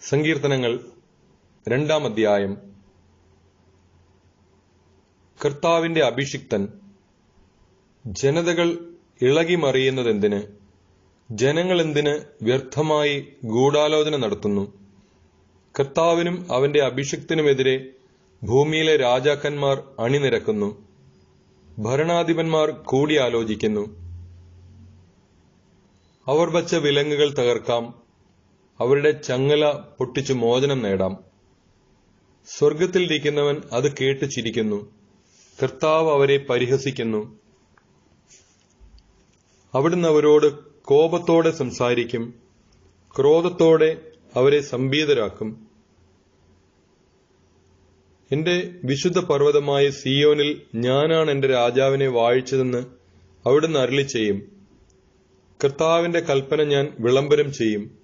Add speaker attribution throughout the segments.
Speaker 1: സങ്കീർത്തനങ്ങൾ രണ്ടാം അധ്യായം. കർത്താവിന്റെ അഭിഷിക്തൻ ജനതകൾ ഇളകിമറിയുന്നതെന്തിന് ജനങ്ങൾ എന്തിന് വ്യർത്ഥമായി ഗൂഢാലോചന നടത്തുന്നു? കർത്താവിനും അവന്റെ അഭിഷിക്തനുമെതിരെ ഭൂമിയിലെ രാജാക്കന്മാർ അണിനിരക്കുന്നു. ഭരണാധിപന്മാർ കൂടിയാലോചിക്കുന്നു. അവർ വച്ച വിലങ്ങുകൾ തകർക്കാം. അവരുടെ ചങ്ങല പൊട്ടിച്ചു മോചനം നേടാം. സ്വർഗത്തിലിരിക്കുന്നവൻ അത് കേട്ട് ചിരിക്കുന്നു. കർത്താവ് അവരെ പരിഹസിക്കുന്നു. അവിടുന്ന് അവരോട് കോപത്തോടെ സംസാരിക്കും. ക്രോധത്തോടെ അവരെ സംഭീതരാക്കും എന്റെ വിശുദ്ധ പർവതമായ സിയോനിൽ ഞാനാണ് എന്റെ രാജാവിനെ വാഴിച്ചതെന്ന് അവിടുന്ന് അരുളി ചെയ്യും. കർത്താവിന്റെ കൽപ്പന ഞാൻ വിളംബരം ചെയ്യും.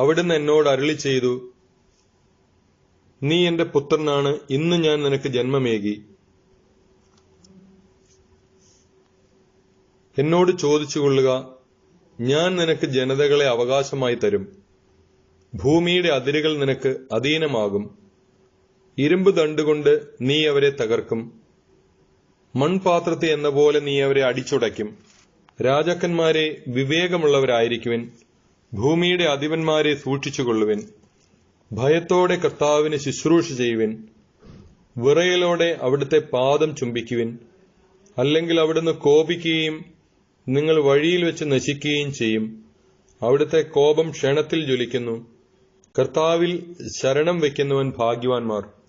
Speaker 1: അവിടുന്ന് എന്നോട് അരുളി ചെയ്തു നീ എന്റെ പുത്രനാണ് ഇന്ന് ഞാൻ നിനക്ക് ജന്മമേകി. എന്നോട് ചോദിച്ചുകൊള്ളുക ഞാൻ നിനക്ക് ജനതകളെ അവകാശമായി തരും. ഭൂമിയുടെ അതിരുകൾ നിനക്ക് അധീനമാകും. ഇരുമ്പ് തണ്ടുകൊണ്ട് നീ അവരെ തകർക്കും. മൺപാത്രത്തെ എന്ന പോലെ നീ അവരെ അടിച്ചുടയ്ക്കും. രാജാക്കന്മാരെ വിവേകമുള്ളവരായിരിക്കുവിൻ. ഭൂമിയുടെ അധിപന്മാരെ സൂക്ഷിച്ചുകൊള്ളുവിൻ. ഭയത്തോടെ കർത്താവിന് ശുശ്രൂഷ ചെയ്യുവിൻ. വിറയലോടെ അവിടുത്തെ പാദം ചുംബിക്കുവിൻ. അല്ലെങ്കിൽ അവിടുന്ന് കോപിക്കുകയും നിങ്ങൾ വഴിയിൽ വെച്ച് നശിക്കുകയും ചെയ്യും. അവിടുത്തെ കോപം ക്ഷണത്തിൽ ജ്വലിക്കുന്നു. കർത്താവിൽ ശരണം വയ്ക്കുന്നവൻ ഭാഗ്യവാന്മാർ.